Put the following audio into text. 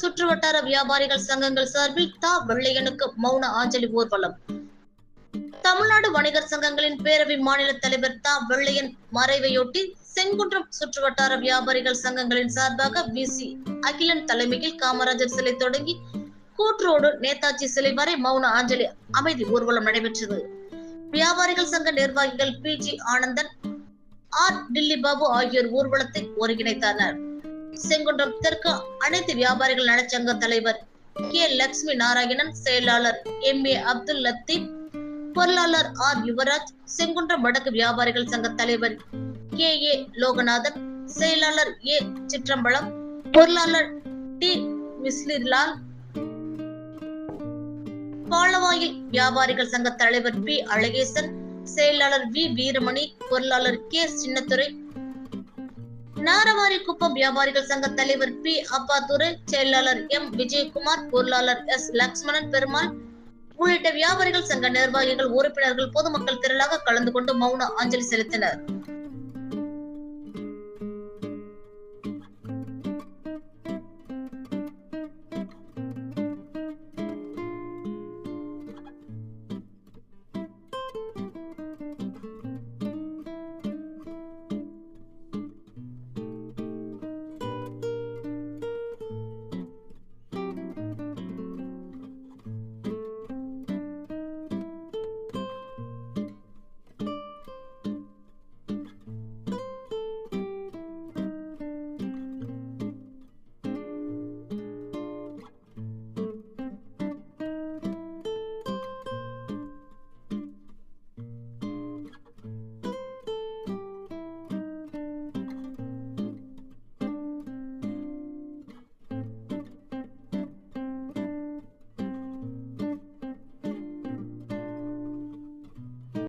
சுற்று வட்டார வியாபாரிகள் சங்கங்கள் சார்பில் தா. வெள்ளையனுக்கு மௌன ஆஞ்சலி ஊர்வலம். தமிழ்நாடு வணிகர் சங்கங்களின் பேரவை மாநில தலைவர் தா. வெள்ளையன் மறைவையொட்டி செங்குன்றம் சுற்று வட்டார வியாபாரிகள் சங்கங்களின் சார்பாக விசி அகிலன் தலைமையில் காமராஜர் சிலை தொடங்கி கூற்றோடு நேதாஜி சிலை வரை மௌன அஞ்சலி அமைதி ஊர்வலம் நடைபெற்றது. வியாபாரிகள் சங்க நிர்வாகிகள் P. G. Anandan R. Dilli Babu ஆகியோர் ஊர்வலத்தை ஒருங்கிணைத்தனர். செங்குன்றம் தெற்கு அனைத்து வியாபாரிகள் நலச்சங்க தலைவர் கே. லட்சுமி நாராயணன் செயலாளர் எம். ஏ. அப்துல் லத்தீப் பொருளாளர் ஆர். யுவராஜ் செங்குன்றம் வடக்கு வியாபாரிகள் சங்க தலைவர் கே. ஏ. லோகநாதன் செயலாளர் ஏ. சிற்றம்பலம் பொருளாளர் டி. மிஸ்லிலால் பாலவாயில் வியாபாரிகள் சங்க தலைவர் பி. அழகேசன் செயலாளர் வி. வீரமணி பொருளாளர் கே. சின்னத்துறை நாரவாரி குப்பம் வியாபாரிகள் சங்க தலைவர் பி அப்பாதுரை செயலாளர் எம் விஜயகுமார் பொருளாளர் எஸ் லக்ஷ்மணன் பெருமாள் உள்ளிட்ட வியாபாரிகள் சங்க நிர்வாகிகள் உறுப்பினர்கள் பொதுமக்கள் திரளாக கலந்து கொண்டு மௌன அஞ்சலி செலுத்தினர்.